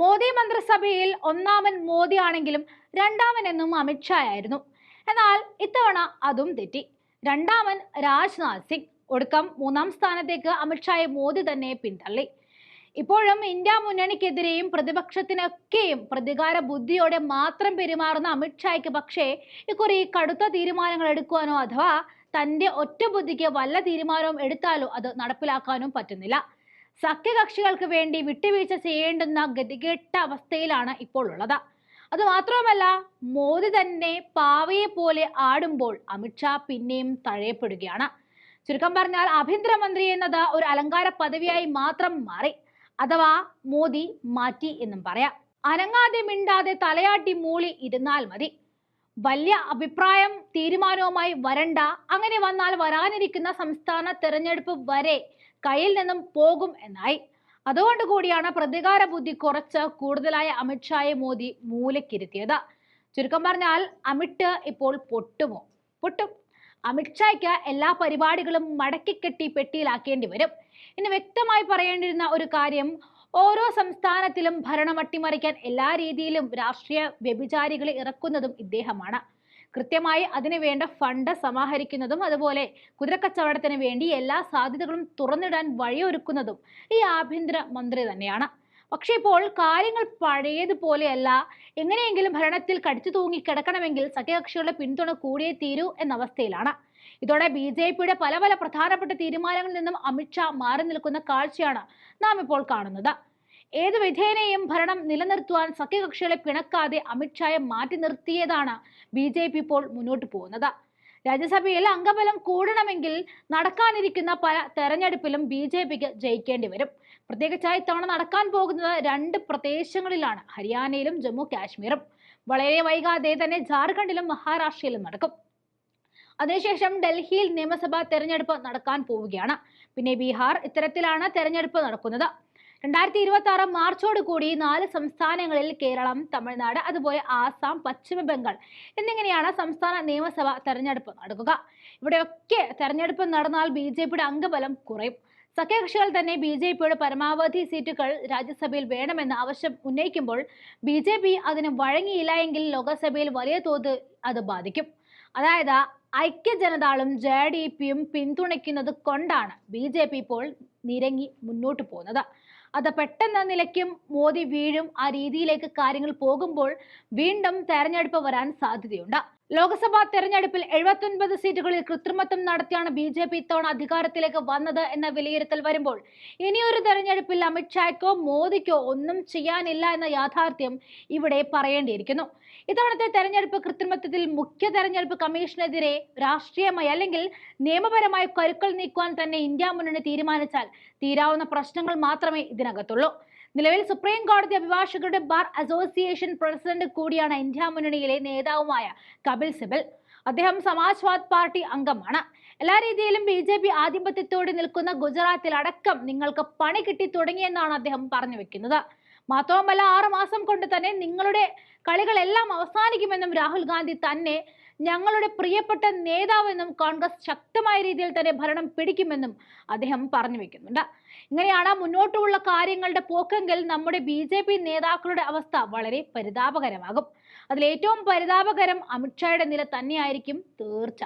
മോദി മന്ത്രിസഭയിൽ ഒന്നാമൻ മോദി ആണെങ്കിലും രണ്ടാമൻ എന്നും അമിത്ഷാ ആയിരുന്നു. എന്നാൽ ഇത്തവണ അതും തെറ്റി. രണ്ടാമൻ രാജ്നാഥ് സിംഗ് ഒടുക്കം മൂന്നാം സ്ഥാനത്തേക്ക് അമിത്ഷായെ മോദി തന്നെ പിന്തള്ളി. ഇപ്പോഴും ഇന്ത്യ മുന്നണിക്കെതിരെയും പ്രതിപക്ഷത്തിനൊക്കെയും പ്രതികാര ബുദ്ധിയോടെ മാത്രം പെരുമാറുന്ന അമിത്ഷായ്ക്ക് പക്ഷേ ഇക്കുറി കടുത്ത തീരുമാനങ്ങൾ എടുക്കുവാനോ അഥവാ തന്റെ ഒറ്റ ബുദ്ധിക്ക് വല്ല തീരുമാനവും എടുത്താലോ അത് നടപ്പിലാക്കാനും പറ്റുന്നില്ല. സഖ്യകക്ഷികൾക്ക് വേണ്ടി വിട്ടുവീഴ്ച ചെയ്യേണ്ടുന്ന ഗതികെട്ട അവസ്ഥയിലാണ് ഇപ്പോൾ ഉള്ളത് അത് മാത്രവുമല്ല മോദി തന്നെ പാവയെ പോലെ ആടുമ്പോൾ അമിത്ഷാ പിന്നെയും തഴയപ്പെടുകയാണ്. ചുരുക്കം പറഞ്ഞാൽ ആഭ്യന്തരമന്ത്രി എന്നത് ഒരു അലങ്കാര പദവിയായി മാത്രം മാറി. അഥവാ മോദി മാറ്റി എന്നും പറയാം. അനങ്ങാതെ മിണ്ടാതെ തലയാട്ടി മൂളി ഇരുന്നാൽ മതി. വലിയ അഭിപ്രായം തീരുമാനവുമായി വരണ്ട അങ്ങനെ വന്നാൽ വരാനിരിക്കുന്ന സംസ്ഥാന തെരഞ്ഞെടുപ്പ് വരെ കയ്യിൽ നിന്നും പോകും എന്നായി. അതുകൊണ്ട് കൂടിയാണ് പ്രതികാര ബുദ്ധി കുറച്ച് കൂടുതലായ അമിത്ഷായെ മോദി മൂലക്കിരുത്തിയത് ചുരുക്കം പറഞ്ഞാൽ അമിട്ട് ഇപ്പോൾ പൊട്ടുമോ? പൊട്ടും. അമിത്ഷായ്ക്ക് എല്ലാ പരിപാടികളും മടക്കിക്കെട്ടി പെട്ടിയിലാക്കേണ്ടി വരും. ഇനി വ്യക്തമായി പറയേണ്ടിരുന്ന ഒരു കാര്യം ഓരോ സംസ്ഥാനത്തിലും ഭരണം അട്ടിമറിക്കാൻ എല്ലാ രീതിയിലും രാഷ്ട്രീയ വ്യഭിചാരികളെ ഇറക്കുന്നതും ഇദ്ദേഹമാണ്. കൃത്യമായി അതിനു വേണ്ട ഫണ്ട് സമാഹരിക്കുന്നതും അതുപോലെ കുതിരക്കച്ചവടത്തിന് വേണ്ടി എല്ലാ സാധ്യതകളും തുറന്നിടാൻ വഴിയൊരുക്കുന്നതും ഈ ആഭ്യന്തര മന്ത്രി തന്നെയാണ്. പക്ഷെ ഇപ്പോൾ കാര്യങ്ങൾ പഴയതുപോലെയല്ല. എങ്ങനെയെങ്കിലും ഭരണത്തിൽ കടിച്ചു തൂങ്ങി കിടക്കണമെങ്കിൽ സഖ്യകക്ഷികളുടെ പിന്തുണ കൂടിയേ തീരൂ എന്ന അവസ്ഥയിലാണ് ഇതോടെ ബി ജെ പിയുടെ പല പല പ്രധാനപ്പെട്ട തീരുമാനങ്ങളിൽ നിന്നും അമിത്ഷാ മാറി നിൽക്കുന്ന കാഴ്ചയാണ് നാം ഇപ്പോൾ കാണുന്നത്. ഏത് വിധേനയും ഭരണം നിലനിർത്തുവാൻ സഖ്യകക്ഷികളെ പിണക്കാതെ അമിത്ഷായെ മാറ്റി നിർത്തിയതാണ് ബി ജെ പി ഇപ്പോൾ മുന്നോട്ട് പോകുന്നത്. രാജ്യസഭയിൽ അംഗബലം കൂടണമെങ്കിൽ നടക്കാനിരിക്കുന്ന പല തെരഞ്ഞെടുപ്പിലും ബി ജെ പിക്ക് ജയിക്കേണ്ടി വരും. പ്രത്യേകിച്ചായി ഇത്തവണ നടക്കാൻ പോകുന്നത് രണ്ട് പ്രദേശങ്ങളിലാണ് ഹരിയാനയിലും ജമ്മു കാശ്മീരും. വളരെ വൈകാതെ തന്നെ ജാർഖണ്ഡിലും മഹാരാഷ്ട്രയിലും നടക്കും. അതിനുശേഷം ഡൽഹിയിൽ നിയമസഭാ തെരഞ്ഞെടുപ്പ് നടക്കാൻ പോവുകയാണ്. പിന്നെ ബീഹാർ ഇത്തരത്തിലാണ് തെരഞ്ഞെടുപ്പ് നടക്കുന്നത്. രണ്ടായിരത്തി ഇരുപത്തി ആറ് മാർച്ചോട് കൂടി നാല് സംസ്ഥാനങ്ങളിൽ കേരളം തമിഴ്നാട് അതുപോലെ ആസാം പശ്ചിമ ബംഗാൾ എന്നിങ്ങനെയാണ് സംസ്ഥാന നിയമസഭ തെരഞ്ഞെടുപ്പ് നടക്കുക. ഇവിടെയൊക്കെ തെരഞ്ഞെടുപ്പ് നടന്നാൽ ബി ജെ പിയുടെ അംഗബലം കുറയും. സഖ്യകക്ഷികൾ തന്നെ ബി ജെ പിയുടെ പരമാവധി സീറ്റുകൾ രാജ്യസഭയിൽ വേണമെന്ന ആവശ്യം ഉന്നയിക്കുമ്പോൾ ബി ജെ പി അതിന് വഴങ്ങിയില്ല എങ്കിൽ ലോകസഭയിൽ വലിയ തോത് അത് ബാധിക്കും. അതായത് ഐക്യ ജനതാളും ജെ ഡി പിയും പിന്തുണയ്ക്കുന്നത് കൊണ്ടാണ് ബി ജെ പി ഇപ്പോൾ നിരങ്ങി മുന്നോട്ട് പോകുന്നത്. അത് പെട്ടെന്ന് നിലയ്ക്കും മോദി വീഴും ആ രീതിയിലേക്ക് കാര്യങ്ങൾ പോകുമ്പോൾ വീണ്ടും തെരഞ്ഞെടുപ്പ് വരാൻ സാധ്യതയുണ്ട്. ലോക്സഭാ തെരഞ്ഞെടുപ്പിൽ എഴുപത്തൊൻപത് സീറ്റുകളിൽ കൃത്രിമത്വം നടത്തിയാണ് ബി ജെ ഇത്തവണ അധികാരത്തിലേക്ക് വന്നത് എന്ന വിലയിരുത്തൽ വരുമ്പോൾ ഇനിയൊരു തെരഞ്ഞെടുപ്പിൽ അമിത്ഷായ്ക്കോ മോദിക്കോ ഒന്നും ചെയ്യാനില്ല എന്ന യാഥാർത്ഥ്യം ഇവിടെ പറയേണ്ടിയിരിക്കുന്നു. ഇത്തവണത്തെ തെരഞ്ഞെടുപ്പ് കൃത്രിമത്വത്തിൽ മുഖ്യ തെരഞ്ഞെടുപ്പ് കമ്മീഷനെതിരെ രാഷ്ട്രീയമായി അല്ലെങ്കിൽ നിയമപരമായി കരുക്കൾ നീക്കുവാൻ തന്നെ ഇന്ത്യ മുന്നണി തീരുമാനിച്ചാൽ തീരാവുന്ന പ്രശ്നങ്ങൾ മാത്രമേ ഇതിനകത്തുള്ളൂ. നിലവിൽ സുപ്രീം കോടതി അഭിഭാഷകരുടെ ബാർ അസോസിയേഷൻ പ്രസിഡന്റ് കൂടിയാണ് ഇന്ത്യ മുന്നണിയിലെ നേതാവുമായ കപിൽ സിബൽ. അദ്ദേഹം സമാജ്വാദ് പാർട്ടി അംഗമാണ്. എല്ലാ രീതിയിലും ബി ജെ പി ആധിപത്യത്തോടെ നിൽക്കുന്ന ഗുജറാത്തിൽ അടക്കം നിങ്ങൾക്ക് പണി കിട്ടി തുടങ്ങിയെന്നാണ് അദ്ദേഹം പറഞ്ഞു വെക്കുന്നത്. മാത്രവുമല്ല ആറുമാസം കൊണ്ട് തന്നെ നിങ്ങളുടെ കളികളെല്ലാം അവസാനിക്കുമെന്നും രാഹുൽ ഗാന്ധി തന്നെ ഞങ്ങളുടെ പ്രിയപ്പെട്ട നേതാവെന്നും കോൺഗ്രസ് ശക്തമായ രീതിയിൽ തന്നെ ഭരണം പിടിക്കുമെന്നും അദ്ദേഹം പറഞ്ഞു വെക്കുന്നുണ്ട്. ഇങ്ങനെയാണ് മുന്നോട്ടുള്ള കാര്യങ്ങളുടെ പോക്കെങ്കിൽ നമ്മുടെ ബി ജെ പി നേതാക്കളുടെ അവസ്ഥ വളരെ പരിതാപകരമാകും. അതിൽ ഏറ്റവും പരിതാപകരം അമിത്ഷായുടെ നില തന്നെയായിരിക്കും തീർച്ച.